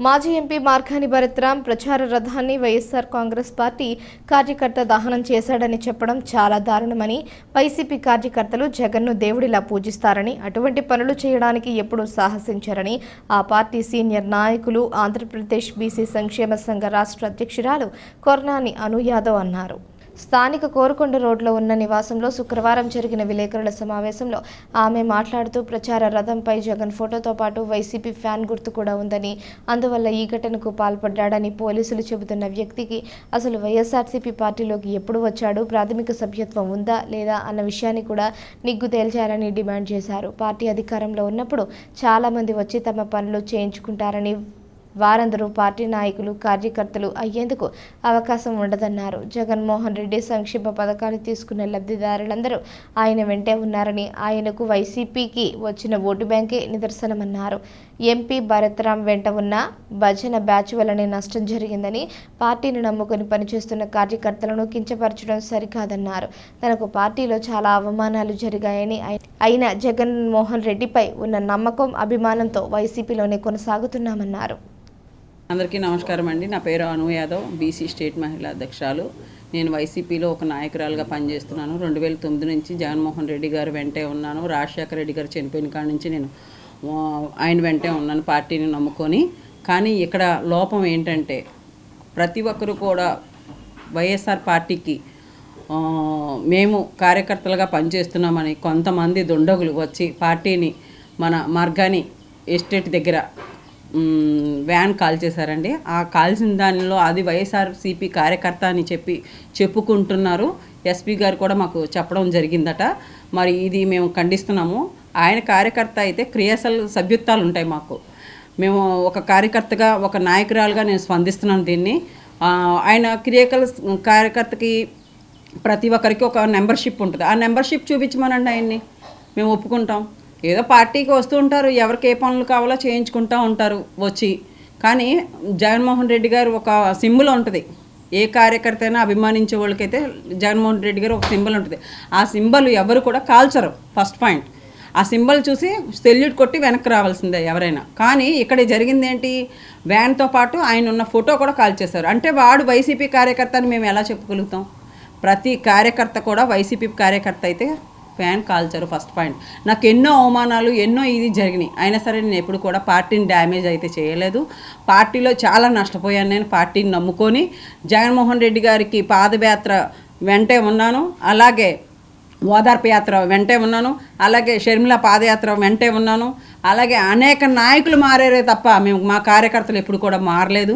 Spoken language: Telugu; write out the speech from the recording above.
మాజీ ఎంపీ మార్కాని భరత్రాం ప్రచార రథాన్ని వైఎస్ఆర్ కాంగ్రెస్ పార్టీ కార్యకర్త దహనం చేశాడని చెప్పడం చాలా దారుణమని వైసీపీ కార్యకర్తలు జగన్ను దేవుడిలా పూజిస్తారని అటువంటి పనులు చేయడానికి ఎప్పుడూ సాహసించారని ఆ పార్టీ సీనియర్ నాయకులు ఆంధ్రప్రదేశ్ బీసీ సంక్షేమ సంఘ రాష్ట్ర అధ్యక్షురాలు కొర్నాని అను యాదవ్ అన్నారు. స్థానిక కోరుకొండ రోడ్లో ఉన్న నివాసంలో శుక్రవారం జరిగిన విలేకరుల సమావేశంలో ఆమె మాట్లాడుతూ ప్రచార రథంపై జగన్ ఫోటోతో పాటు వైసీపీ ఫ్యాన్ గుర్తు కూడా ఉందని అందువల్ల ఈ ఘటనకు పాల్పడ్డాడని పోలీసులు చెబుతున్న వ్యక్తికి అసలు వైఎస్ఆర్సీపీ పార్టీలోకి ఎప్పుడు వచ్చాడు ప్రాథమిక సభ్యత్వం ఉందా లేదా అన్న విషయాన్ని కూడా నిగ్గు తేల్చారని డిమాండ్ చేశారు. పార్టీ అధికారంలో ఉన్నప్పుడు చాలామంది వచ్చి తమ పనులు చేయించుకుంటారని వారందరూ పార్టీ నాయకులు కార్యకర్తలు అయ్యేందుకు అవకాశం ఉండదన్నారు. జగన్మోహన్ రెడ్డి సంక్షేమ పథకాలు తీసుకున్న లబ్ధిదారులందరూ ఆయన వెంటే ఉన్నారని ఆయనకు వైసీపీకి వచ్చిన ఓటు బ్యాంకే నిదర్శనమన్నారు. ఎంపీ భరత్రామ్ వెంట ఉన్న భజన బ్యాచ్ వల్లనే నష్టం జరిగిందని పార్టీని నమ్ముకొని పనిచేస్తున్న కార్యకర్తలను కించపరచడం సరికాదన్నారు. తనకు పార్టీలో చాలా అవమానాలు జరిగాయని అయిన అయినా జగన్మోహన్ రెడ్డిపై ఉన్న నమ్మకం అభిమానంతో వైసీపీలోనే కొనసాగుతున్నామన్నారు. అందరికీ నమస్కారం అండి. నా పేరు అను యాదవ్ బీసీ స్టేట్ మహిళా అధ్యక్షురాలు. నేను వైసీపీలో ఒక నాయకురాలుగా పనిచేస్తున్నాను. రెండు వేల తొమ్మిది నుంచి జగన్మోహన్ రెడ్డి గారు వెంటే ఉన్నాను. రాజశేఖర రెడ్డి గారు చనిపోయిన కాడ నుంచి నేను ఆయన వెంటే ఉన్నాను పార్టీని నమ్ముకొని. కానీ ఇక్కడ లోపం ఏంటంటే ప్రతి ఒక్కరు కూడా వైఎస్ఆర్ పార్టీకి మేము కార్యకర్తలుగా పనిచేస్తున్నామని కొంతమంది దుండగులు వచ్చి పార్టీని మన మార్గాని ఎస్టేట్ దగ్గర వ్యాన్ కాల్ చేశారండి. ఆ కాల్సిన దానిలో అది వైఎస్ఆర్సీపీ కార్యకర్త అని చెప్పి చెప్పుకుంటున్నారు. ఎస్పీ గారు కూడా మాకు చెప్పడం జరిగిందట. మరి ఇది మేము ఖండిస్తున్నాము. ఆయన కార్యకర్త అయితే క్రియాశల సభ్యత్వాలు ఉంటాయి మాకు. మేము ఒక కార్యకర్తగా ఒక నాయకురాలుగా నేను స్పందిస్తున్నాను దీన్ని. ఆయన క్రియకల కార్యకర్తకి ప్రతి ఒక్కరికి ఒక నెంబర్షిప్ ఉంటుంది. ఆ నెంబర్షిప్ చూపించమనండి ఆయన్ని. మేము ఒప్పుకుంటాం. ఏదో పార్టీకి వస్తూ ఉంటారు ఎవరికి ఏ పనులు కావాలో చేయించుకుంటూ ఉంటారు వచ్చి. కానీ జగన్మోహన్ రెడ్డి గారు ఒక సింబల్ ఉంటుంది. ఏ కార్యకర్త అయినా అభిమానించే వాళ్ళకైతే జగన్మోహన్ రెడ్డి గారు ఒక సింబల్ ఉంటుంది. ఆ సింబల్ ఎవరు కూడా కాల్చరు ఫస్ట్ పాయింట్. ఆ సింబల్ చూసి సెల్యూట్ కొట్టి వెనక్కి రావాల్సిందే ఎవరైనా. కానీ ఇక్కడ జరిగింది ఏంటి? వ్యాన్తో పాటు ఆయన ఉన్న ఫోటో కూడా కాల్చేశారు. అంటే వాడు వైసీపీ కార్యకర్త అని మేము ఎలా చెప్పగలుగుతాం? ప్రతి కార్యకర్త కూడా వైసీపీ కార్యకర్త అయితే ఫ్యాన్ కాల్చారు ఫస్ట్ పాయింట్. నాకు ఎన్నో అవమానాలు ఎన్నో ఇది జరిగినాయి. అయినా సరే నేను ఎప్పుడు కూడా పార్టీని డ్యామేజ్ అయితే చేయలేదు. పార్టీలో చాలా నష్టపోయాను నేను పార్టీని నమ్ముకొని. జగన్మోహన్ రెడ్డి గారికి పాదయాత్ర వెంటే ఉన్నాను. అలాగే ఓదార్పు యాత్ర వెంటే ఉన్నాను. అలాగే షర్మిల పాదయాత్ర వెంటే ఉన్నాను. అలాగే అనేక నాయకులు మారారే తప్ప మేము మా కార్యకర్తలు ఎప్పుడు కూడా మారలేదు.